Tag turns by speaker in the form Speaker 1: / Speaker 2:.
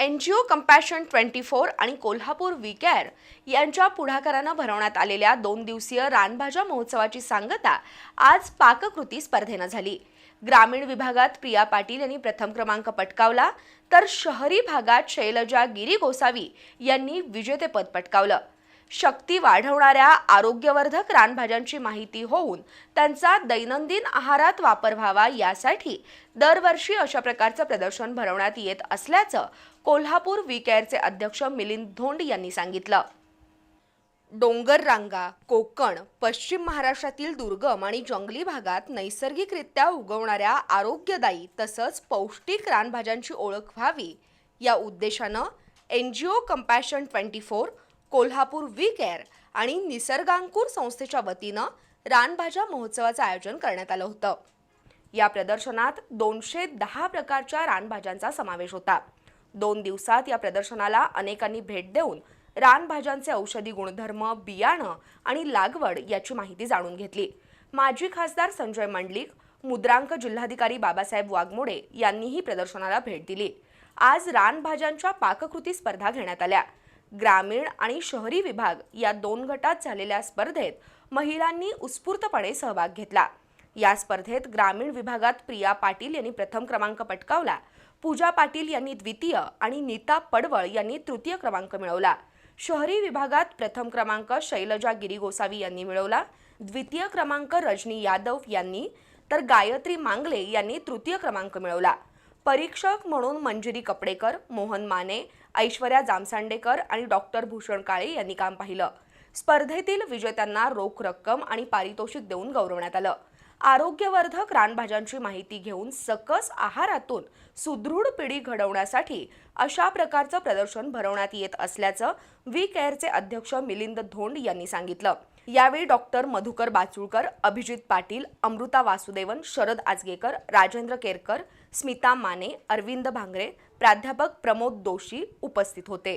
Speaker 1: N G O compassion twenty four आणि Kolhapur we care यांच्या पुढाकारानं भरवण्यात आलेल्या दोन दिवसीय रानभाज्या महोत्सवाची सांगता आज पाककृती स्पर्धेनं झाली. ग्रामीण विभागात प्रिया पाटील यांनी प्रथम क्रमांक पटकावला तर शहरी भागात शैलजा गिरी गोसावी यांनी विजेतेपद पटकावलं. शक्ती वाढवणाऱ्या आरोग्यवर्धक रानभाज्यांची माहिती होऊन त्यांचा दैनंदिन आहारात वापर व्हावा यासाठी दरवर्षी अशा प्रकारचं प्रदर्शन भरवण्यात येत असल्याचं कोल्हापूर वी केअरचे अध्यक्ष मिलिंद धोंड यांनी सांगितलं. डोंगर रांगा कोकण पश्चिम महाराष्ट्रातील दुर्गम आणि जंगली भागात नैसर्गिकरित्या उगवणाऱ्या आरोग्यदायी तसंच पौष्टिक रानभाज्यांची ओळख व्हावी या उद्देशानं N G O compassion twenty four Kolhapur we care आणि निसर्गांकुर संस्थेच्या वतीनं रानभाज्या महोत्सवाचं आयोजन करण्यात आलं होतं. या प्रदर्शनात दोनशे दहा प्रकारच्या रानभाज्यांचा समावेश होता. दोन दिवसात या प्रदर्शनाला अनेकांनी भेट देऊन रानभाज्यांचे औषधी गुणधर्म बियाणं आणि लागवड याची माहिती जाणून घेतली. माजी खासदार संजय मंडलिक मुद्रांक जिल्हाधिकारी बाबासाहेब वाघमोडे यांनीही प्रदर्शनाला भेट दिली. आज रानभाज्यांच्या पाककृती स्पर्धा घेण्यात आल्या. ग्रामीण आणि शहरी विभाग या दोन गटात झालेल्या स्पर्धेत महिलांनी उत्स्फूर्तपणे सहभाग घेतला. या स्पर्धेत ग्रामीण विभागात प्रिया पाटील यांनी प्रथम क्रमांक पटकावला पूजा पाटील यांनी द्वितीय आणि नीता पडवळ यांनी तृतीय क्रमांक मिळवला. शहरी विभागात प्रथम क्रमांक शैलजा गिरी गोसावी यांनी मिळवला द्वितीय क्रमांक रजनी यादव यांनी तर गायत्री मांगले यांनी तृतीय क्रमांक मिळवला. परीक्षक म्हणून मंजिरी कपडेकर मोहन माने ऐश्वर्या जामसांडेकर आणि डॉक्टर भूषण काळे यांनी काम पाहिलं. स्पर्धेतील विजेत्यांना रोख रक्कम आणि पारितोषिक देऊन गौरवण्यात आलं. आरोग्यवर्धक रानभाज्यांची माहिती घेऊन सकस आहारातून सुदृढ पिढी घडवण्यासाठी अशा प्रकारचं प्रदर्शन भरवण्यात येत असल्याचं वी केअरचे अध्यक्ष मिलिंद धोंड यांनी सांगितलं. यावेळी डॉक्टर मधुकर बाचुळकर अभिजित पाटील अमृता वासुदेवन शरद आजगेकर राजेंद्र केरकर स्मिता माने अरविंद भांगरे प्राध्यापक प्रमोद दोशी उपस्थित होते.